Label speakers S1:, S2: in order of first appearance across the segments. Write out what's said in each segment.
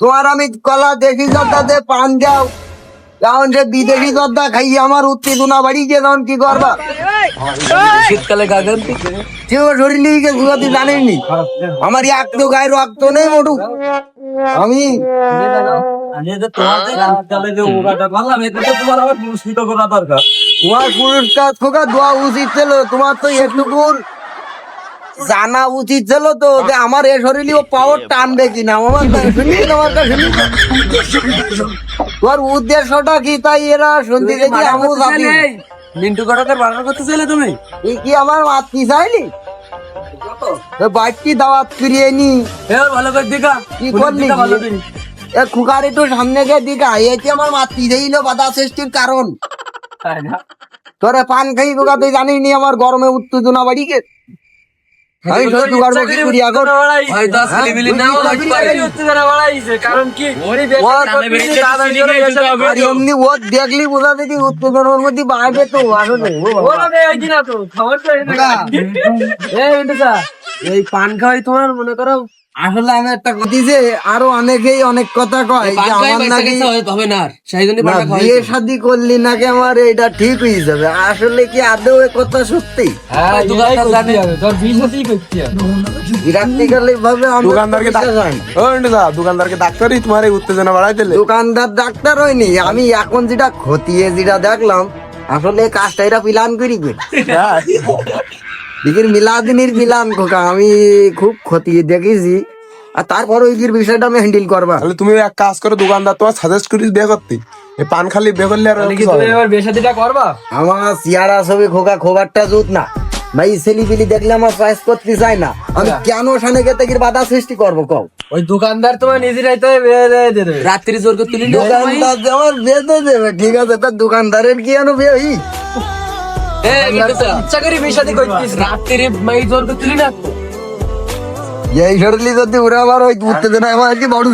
S1: তোমার আমি কলা দেখি জর্দাতে পান যাও যেমন সে বিদেশি জর্দা খাই আমার উত্তেজনা বাড়ি গিয়ে তখন কি করবা?
S2: শীতকালে গাগন
S1: কেউ শরীর নিয়ে গিয়ে ঘুরাতে জানেননি আমার এক তো গায়ে রক্ত নেই মোটু। আমি
S2: তোমার যে যে
S1: পুরস্কার খোকা দেওয়া উচিত ছিল তোমার তো একটুকুন জানা উচিত ছিল তো যে আমার এ শরীরে ও পাওয়ার টানবে কিনা। আমার শুনি তোমার কাছে উদ্দেশ্যটা কি? তাই এরা শুনতে দেখি আমু
S2: মিন্টু করতে চাইলে তুমি?
S1: কি আমার মাতৃ চাইলি? বাইকটি দাওয়াত করিয়ে নি।
S2: ভালো করে দিকা
S1: কি করলি? এ খুকার একটু সামনে গিয়ে দিঘা এটি আমার মাতৃ দিল বাধা সৃষ্টির কারণ।
S2: তাই না?
S1: তোরে পান খাই খোকা তুই জানিস নি আমার গরমে উত্তেজনা বাড়ি গে আমি তো সুগার বকি করি এখন
S2: ওই দশ
S1: হ্যাঁ?
S2: নাও কারণ কি?
S1: এমনি ও দেখলি বোঝা দেখি উত্তেজনার মধ্যে বাড়বে তো আসলে
S2: এই পান খাওয়াই তোমার মনে করো
S1: আসলে আমি একটা কথা যে আরও অনেকেই অনেক কথা কয় যে আমার নাকি
S2: হবে না সেই জন্য
S1: না, বিয়ে শাদি করলি নাকি আমার এটা ঠিক হয়ে যাবে। আসলে কি আদৌ এ কথা সত্যি?
S2: দোকানদার
S1: হয় না।
S3: ও ইন্টুদা, দোকানদারকে ডাক্তারই তোমার এই উত্তেজনা বাড়াই দিলে
S1: দোকানদার ডাক্তার হয়নি। আমি এখন যেটা খতিয়ে যেটা দেখলাম আসলে কাজটা এরা পিলান করি করি
S3: হ্যাঁ।
S1: দিদির মিলাদিনীর মিলান খোকা আমি খুব খতিয়ে দেখেছি। আর তারপর ওই বিষয়টা আমি হ্যান্ডেল করবা।
S3: তাহলে তুমি এক কাজ করো দোকানদার তোমার সাজেস্ট করি বিয়ে করতে। এই পান খালি বিয়ে করলে আর কিছু হবে? না।
S1: আমার সিয়ারা ছবি খোকা খোবারটা জুত না। ভাই ছেলি পিলি দেখলে আমার চয়েস করতে চাই না। আমি কেন সানে গেতে গিয়ে বাধা সৃষ্টি করব কও?
S2: ওই দোকানদার তোমার নিজেরাই তো রাত্রি জোর করে তুলি
S1: দোকানদার আমার বেঁধে দেবে ঠিক আছে? তার দোকানদারের কি আনো বিয়ে এই শরীরে যদি উড়ে আবার ওই উত্তেজনা আমার কি বড়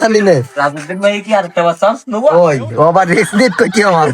S1: তাহলে নে
S2: রাজনীতির মাই কি আরেকটা বাচ্চা?
S1: ওই ও আবার রেস দিত আমার।